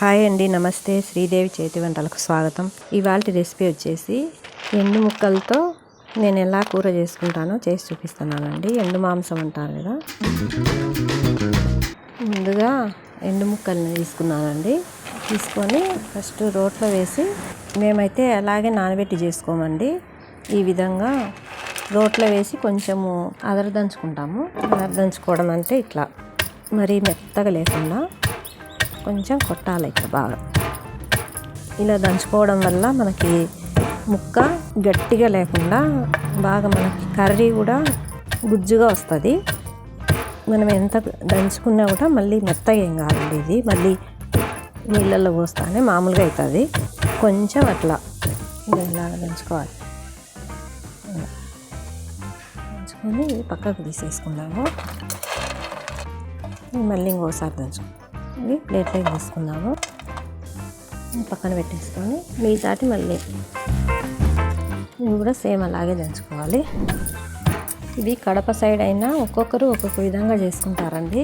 Hi అండి నమస్తే. శ్రీదేవి చేతి వంటలకు స్వాగతం. ఇవాళ రెసిపీ వచ్చేసి ఎండు ముక్కలతో నేను ఎలా కూర చేసుకుంటానో చేసి చూపిస్తున్నానండి. ఎండు మాంసం అంటారు కదా. ముందుగా ఎండు ముక్కల్ని తీసుకున్నానండి. తీసుకొని ఫస్ట్ రోట్లో వేసి మేమైతే అలాగే నానబెట్టి చేసుకోమండి. ఈ విధంగా రోట్లో వేసి కొంచెము అదరదంచుకుంటాము. అదరదంచుకోవడం అంటే ఇట్లా. మరీ మెత్తగా లేకుండా కొంచెం కొట్టాలి ఇట్లా బాగా. ఇలా దంచుకోవడం వల్ల మనకి ముక్క గట్టిగా లేకుండా బాగా మనకి కర్రీ కూడా గుజ్జుగా వస్తుంది. మనం ఎంత దంచుకున్నా కూడా మళ్ళీ మెత్తగా ఏం కాదండి ఇది. మళ్ళీ నీళ్ళల్లో పోస్తానే మామూలుగా అవుతుంది కొంచెం అట్లా ఇలా దంచుకోవాలి. దంచుకొని పక్కకు తీసేసుకున్నాము మళ్ళీ ఇంకోసారి దంచుకుందాం. ఇవి ప్లేట్లోకి తీసుకుందాము. పక్కన పెట్టేసుకొని మిగతాటి మళ్ళీ ఇవి కూడా సేమ్ అలాగే దంచుకోవాలి. ఇది కడప సైడ్ అయినా ఒక్కొక్కరు ఒక్కొక్క విధంగా చేసుకుంటారండి.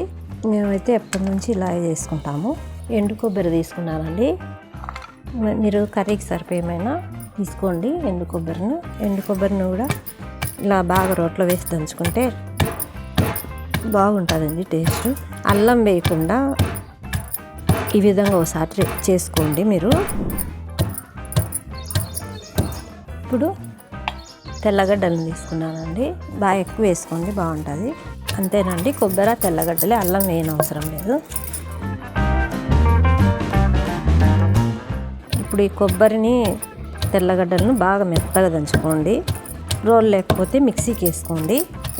మేమైతే ఎప్పటి నుంచి ఇలాగే చేసుకుంటాము. ఎండు కొబ్బరి తీసుకున్నానండి. మీరు కర్రీకి సరిపోయేమైనా తీసుకోండి ఎండు కొబ్బరిని. ఎండు కొబ్బరిని కూడా ఇలా బాగా రోట్లో వేసి దంచుకుంటే బాగుంటుందండి టేస్ట్. అల్లం వేయకుండా ఈ విధంగా ఒకసారి చేసుకోండి మీరు. ఇప్పుడు తెల్లగడ్డలు తీసుకున్నానండి. బాగా ఎక్కువ వేసుకోండి బాగుంటుంది. అంతేనండి కొబ్బరి తెల్లగడ్డలే అల్లం వేయని అవసరం లేదు. ఇప్పుడు ఈ కొబ్బరిని తెల్లగడ్డలను బాగా మెత్తగా దంచుకోండి. రోల్ లేకపోతే మిక్సీకి వేసుకోండి.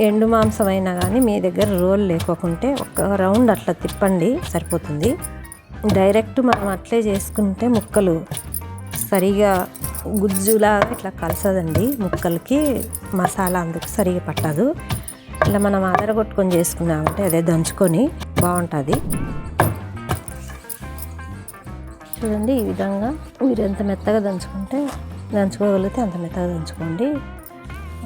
ఎండు మాంసం అయినా కానీ మీ దగ్గర రోల్ లేకోకుంటే ఒక రౌండ్ అట్లా తిప్పండి సరిపోతుంది. డైరెక్ట్ మనం అట్లే చేసుకుంటే ముక్కలు సరిగా గుజ్జులాగా ఇట్లా కలసదండి. ముక్కలకి మసాలా అందుకు సరిగా పట్టదు. ఇలా మనం అదరగొట్టుకొని చేసుకున్నామంటే అదే దంచుకొని బాగుంటుంది. చూడండి ఈ విధంగా మీరు ఎంత మెత్తగా దంచుకుంటే దంచుకోగలిగితే అంత మెత్తగా దంచుకోండి.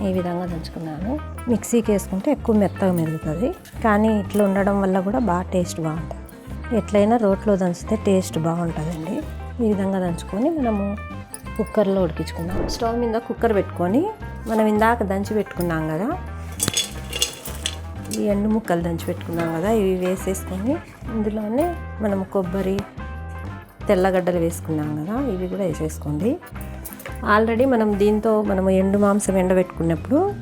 ఈ విధంగా దంచుకున్నాను. మిక్సీకి వేసుకుంటే ఎక్కువ మెత్తగా మెరుగుతుంది కానీ ఇట్లా ఉండడం వల్ల కూడా బాగా టేస్ట్ బాగుంటుంది. ఎట్లయినా రోట్లో దంచితే టేస్ట్ బాగుంటుందండి. ఈ విధంగా దంచుకొని మనము కుక్కర్లో ఉడికించుకుందాం. స్టవ్ మీద కుక్కర్ పెట్టుకొని మనం ఇందాక దంచి పెట్టుకున్నాం కదా ఈ ఎండు ముక్కలు దంచి పెట్టుకున్నాం కదా ఇవి వేసేసుకొని ఇందులోనే మనం కొబ్బరి తెల్లగడ్డలు వేసుకున్నాం కదా ఇవి కూడా వేసేసుకోండి. ఆల్రెడీ మనం దీంతో మనము ఎండు మాంసం ఎండబెట్టుకున్నప్పుడు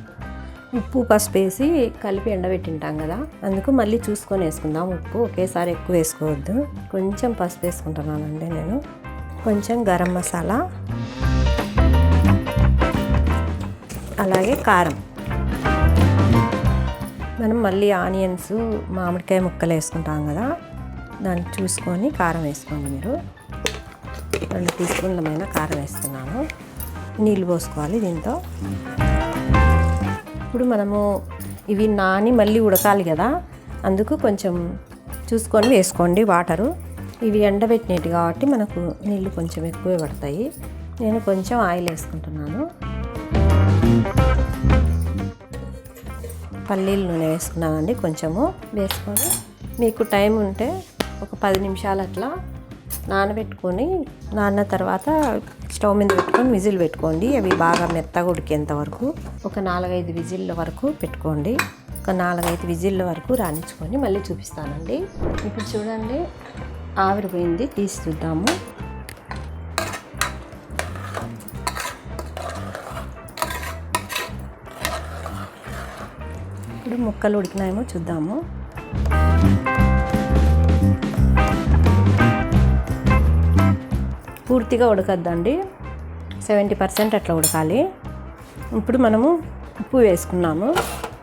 ఉప్పు పసుపు వేసి కలిపి ఎండబెట్టింటాం కదా. అందుకు మళ్ళీ చూసుకొని వేసుకుందాం. ఉప్పు ఒకేసారి ఎక్కువ వేసుకోవద్దు. కొంచెం పసుపు వేసుకుంటున్నానండి నేను. కొంచెం గరం మసాలా. అలాగే కారం. మనం మళ్ళీ ఆనియన్స్ మామిడికాయ ముక్కలు వేసుకుంటాం కదా. దాన్ని చూసుకొని కారం వేసుకోండి మీరు. రెండు టీ స్పూన్లమైన కారం వేస్తున్నాను. నీళ్ళు పోసుకోవాలి దీంతో. ఇప్పుడు మనము ఇవి నాని మళ్ళీ ఉడకాలి కదా. అందుకు కొంచెం చూసుకొని వేసుకోండి వాటరు. ఇవి ఎండబెట్టినట్టు కాబట్టి మనకు నీళ్ళు కొంచెం ఎక్కువే పడతాయి. నేను కొంచెం ఆయిల్ వేసుకుంటున్నాను. పల్లీలు నూనె వేసుకున్నానండి కొంచెము. వేసుకొని మీకు టైం ఉంటే ఒక పది నిమిషాలు అట్లా నానబెట్టుకొని నాన్న తర్వాత స్టవ్ మీద పెట్టుకొని విజిల్ పెట్టుకోండి. అవి బాగా మెత్తగా ఉడికేంత వరకు ఒక నాలుగైదు విజిల్ల వరకు పెట్టుకోండి. ఒక నాలుగైదు విజిల్ల వరకు రాణించుకొని మళ్ళీ చూపిస్తానండి. ఇప్పుడు చూడండి ఆవిరిపోయింది. తీసి చూద్దాము. ఇప్పుడు ముక్కలు ఉడికినాయేమో చూద్దాము. పూర్తిగా ఉడకద్దండి. సెవెంటీ పర్సెంట్ అట్లా ఉడకాలి. ఇప్పుడు మనము ఉప్పు వేసుకున్నాము.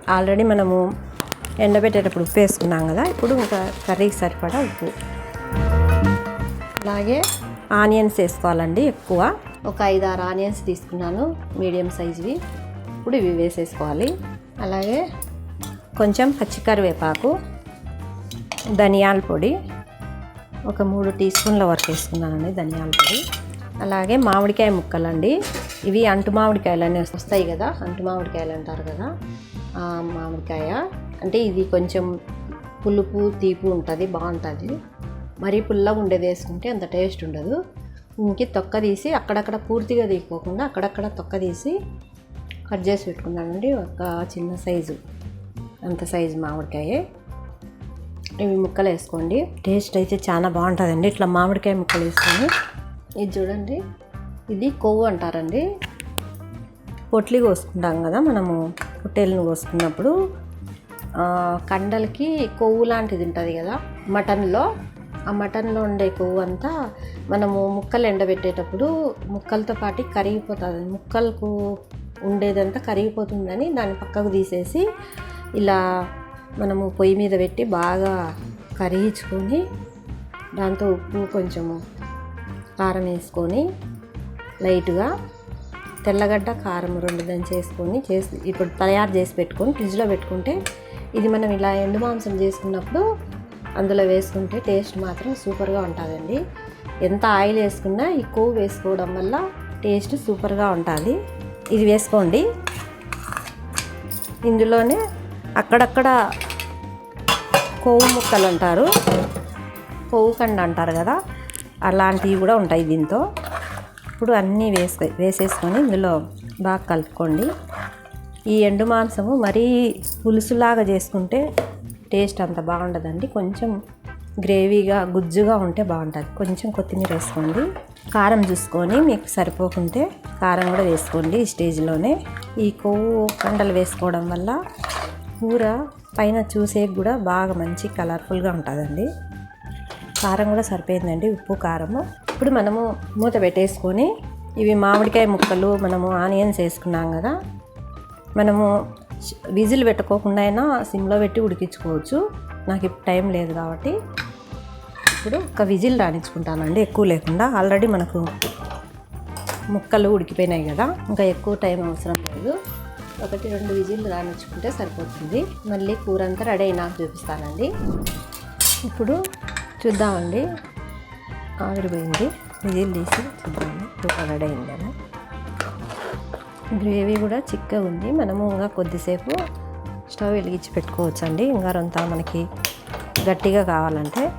ఆల్రెడీ మనము ఎండబెట్టేటప్పుడు ఉప్పు వేసుకున్నాం కదా ఇప్పుడు ఇంకా కర్రీకి సరిపడా ఉప్పు. అలాగే ఆనియన్స్ వేసుకోవాలండి ఎక్కువ. ఒక ఐదు ఆరు ఆనియన్స్ తీసుకున్నాను మీడియం సైజువి. ఇప్పుడు ఇవి వేసేసుకోవాలి. అలాగే కొంచెం పచ్చికరివేపాకు ధనియాల పొడి ఒక మూడు టీ స్పూన్ల వరకు వేసుకున్నానండి ధనియాల పొడి. అలాగే మామిడికాయ ముక్కలండి. ఇవి అంటు మామిడికాయలు అనేవి వస్తాయి కదా అంటు మామిడికాయలు అంటారు కదా మామిడికాయ. అంటే ఇది కొంచెం పులుపు తీపు ఉంటుంది బాగుంటుంది. మరీ పుల్లగా ఉండేది వేసుకుంటే అంత టేస్ట్ ఉండదు. ఇంకి తొక్క తీసి అక్కడక్కడ పూర్తిగా తీసుకోకుండా అక్కడక్కడ తొక్క తీసి కట్ చేసి పెట్టుకున్నానండి ఒక చిన్న సైజు అంత సైజు మామిడికాయ. ఇవి ముక్కలు వేసుకోండి. టేస్ట్ అయితే చాలా బాగుంటుందండి. ఇట్లా మామిడికాయ ముక్కలు వేసుకొని. ఇది చూడండి. ఇది కొవ్వు అంటారండి. పొట్లి కోసుకుంటాం కదా మనము. పొట్టేలను కోసుకున్నప్పుడు కండలకి కొవ్వు లాంటిది ఉంటుంది కదా మటన్లో. ఆ మటన్లో ఉండే కొవ్వు అంతా మనము ముక్కలు ఎండబెట్టేటప్పుడు ముక్కలతో పాటు కరిగిపోతుంది. ముక్కలకు ఉండేదంతా కరిగిపోతుందని దాన్ని పక్కకు తీసేసి ఇలా మనము పొయ్యి మీద పెట్టి బాగా కరిగించుకొని దాంతో ఉప్పు కొంచెము కారం వేసుకొని లైట్గా తెల్లగడ్డ కారం రెండు దంచేసుకొని చేసి ఇప్పుడు తయారు చేసి పెట్టుకొని ఫ్రిడ్జ్లో పెట్టుకుంటే ఇది మనం ఇలా ఎండు మాంసం చేసుకున్నప్పుడు అందులో వేసుకుంటే టేస్ట్ మాత్రం సూపర్గా ఉంటుందండి. ఎంత ఆయిల్ వేసుకున్నా ఈ కొవ్వు వేసుకోవడం వల్ల టేస్ట్ సూపర్గా ఉంటుంది. ఇది వేసుకోండి. ఇందులోనే అక్కడక్కడ కొవ్వు ముక్కలు అంటారు. కొవ్వు కండ అంటారు కదా అలాంటివి కూడా ఉంటాయి దీంతో. ఇప్పుడు అన్నీ వేసుకో వేసేసుకొని ఇందులో బాగా కలుపుకోండి. ఈ ఎండు మాంసము మరీ పులుసులాగా చేసుకుంటే టేస్ట్ అంత బాగుండదండి. కొంచెం గ్రేవీగా గుజ్జుగా ఉంటే బాగుంటుంది. కొంచెం కొత్తిమీర వేసుకోండి. కారం చూసుకొని మీకు సరిపోకుంటే కారం కూడా వేసుకోండి ఈ స్టేజ్లోనే. ఈ కొవ్వు కండలు వేసుకోవడం వల్ల కూర పైన చూసే కూడా బాగా మంచి కలర్ఫుల్గా ఉంటుందండి. కారం కూడా సరిపోయిందండి ఉప్పు కారము. ఇప్పుడు మనము మూత పెట్టేసుకొని ఇవి మామిడికాయ ముక్కలు మనము ఆనియన్స్ వేసుకున్నాం కదా. మనము విజిల్ పెట్టుకోకుండా అయినా సిమ్లో పెట్టి ఉడికించుకోవచ్చు. నాకు ఇప్పుడు టైం లేదు కాబట్టి. ఇప్పుడు ఒక విజిల్ రాణించుకుంటానండి ఎక్కువ లేకుండా. ఆల్రెడీ మనకు ముక్కలు ఉడికిపోయినాయి కదా ఇంకా ఎక్కువ టైం అవసరం లేదు. ఒకటి రెండు విజిల్లు రాణించుకుంటే సరిపోతుంది. మళ్ళీ కూర అంతా రెడీ అయినాక చూపిస్తానండి. ఇప్పుడు చూద్దామండి. ఆవిరిపోయింది. విజిల్ తీసి చూద్దాము. కూర రెడీ అయిందని గ్రేవీ కూడా చిక్కగా ఉంది. మనము ఇంకా కొద్దిసేపు స్టవ్ వెలిగించి పెట్టుకోవచ్చండి. ఇంకా అంతా మనకి గట్టిగా కావాలంటే.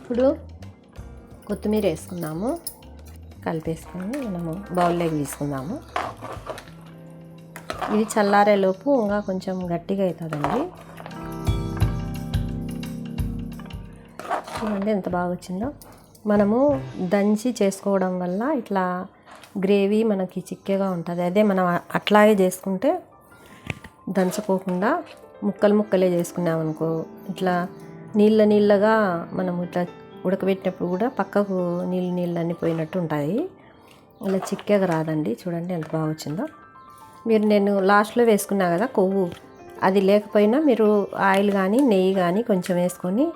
ఇప్పుడు కొత్తిమీర వేసుకుందాము. కలిపేసుకొని మనము బౌల్లోకి తీసుకుందాము. ఇది చల్లారేలోపు ఇంకా కొంచెం గట్టిగా అవుతుందండి. చూడండి ఎంత బాగా వచ్చిందో. మనము దంచి చేసుకోవడం వల్ల ఇట్లా గ్రేవీ మనకి చిక్కగా ఉంటుంది. అదే మనం అట్లాగే చేసుకుంటే దంచుకోకుండా ముక్కలు ముక్కలే చేసుకున్నాం అనుకో ఇట్లా నీళ్ళ నీళ్ళగా మనం ఇట్లా ఉడకబెట్టినప్పుడు కూడా పక్కకు నీళ్ళు నీళ్ళు అన్నీ పోయినట్టు ఉంటాయి. అలా చిక్కగా రాదండి. చూడండి ఎంత బాగా వచ్చిందో. మీరు నేను లాస్ట్లో వేసుకున్నా కదా కొవ్వు. అది లేకపోయినా మీరు ఆయిల్ కానీ నెయ్యి కానీ కొంచెం వేసుకొని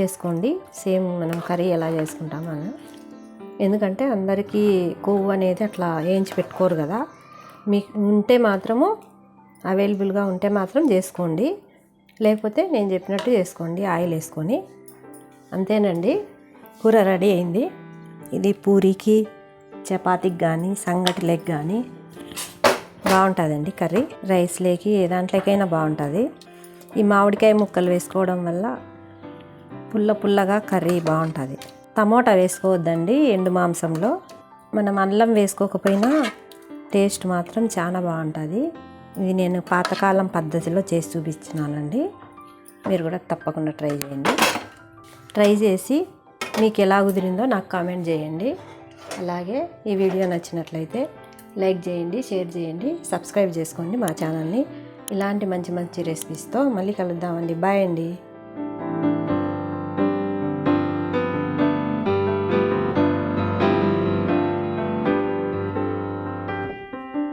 చేసుకోండి. సేమ్ మనం కర్రీ ఎలా చేసుకుంటాం అలా. ఎందుకంటే అందరికీ కొవ్వు అనేది అట్లా వేయించి పెట్టుకోరు కదా. మీకు ఉంటే మాత్రము అవైలబుల్గా ఉంటే మాత్రం చేసుకోండి. లేకపోతే నేను చెప్పినట్టు చేసుకోండి ఆయిల్ వేసుకొని. అంతేనండి. కూర రెడీ అయింది. ఇది పూరికి చపాతీకి కానీ సంగటి లెగ్ కానీ బాగుంటుందండి కర్రీ. రైస్ లేకి ఏ దాంట్లోకైనా బాగుంటుంది. ఈ మామిడికాయ ముక్కలు వేసుకోవడం వల్ల పుల్ల పుల్లగా కర్రీ బాగుంటుంది. టమోటా వేసుకోవద్దండి ఎండు మాంసంలో. మనం అల్లం వేసుకోకపోయినా టేస్ట్ మాత్రం చాలా బాగుంటుంది. ఇది నేను పాతకాలం పద్ధతిలో చేసి చూపించినానండి మీరు కూడా తప్పకుండా ట్రై చేయండి. ట్రై చేసి మీకు ఎలా కుదిరిందో నాకు కామెంట్ చేయండి. అలాగే ఈ వీడియో నచ్చినట్లయితే లైక్ చేయండి షేర్ చేయండి సబ్స్క్రైబ్ చేసుకోండి మా ఛానల్ని. ఇలాంటి మంచి మంచి రెసిపీస్తో మళ్ళీ కలుద్దామండి. బాయ్ అండి.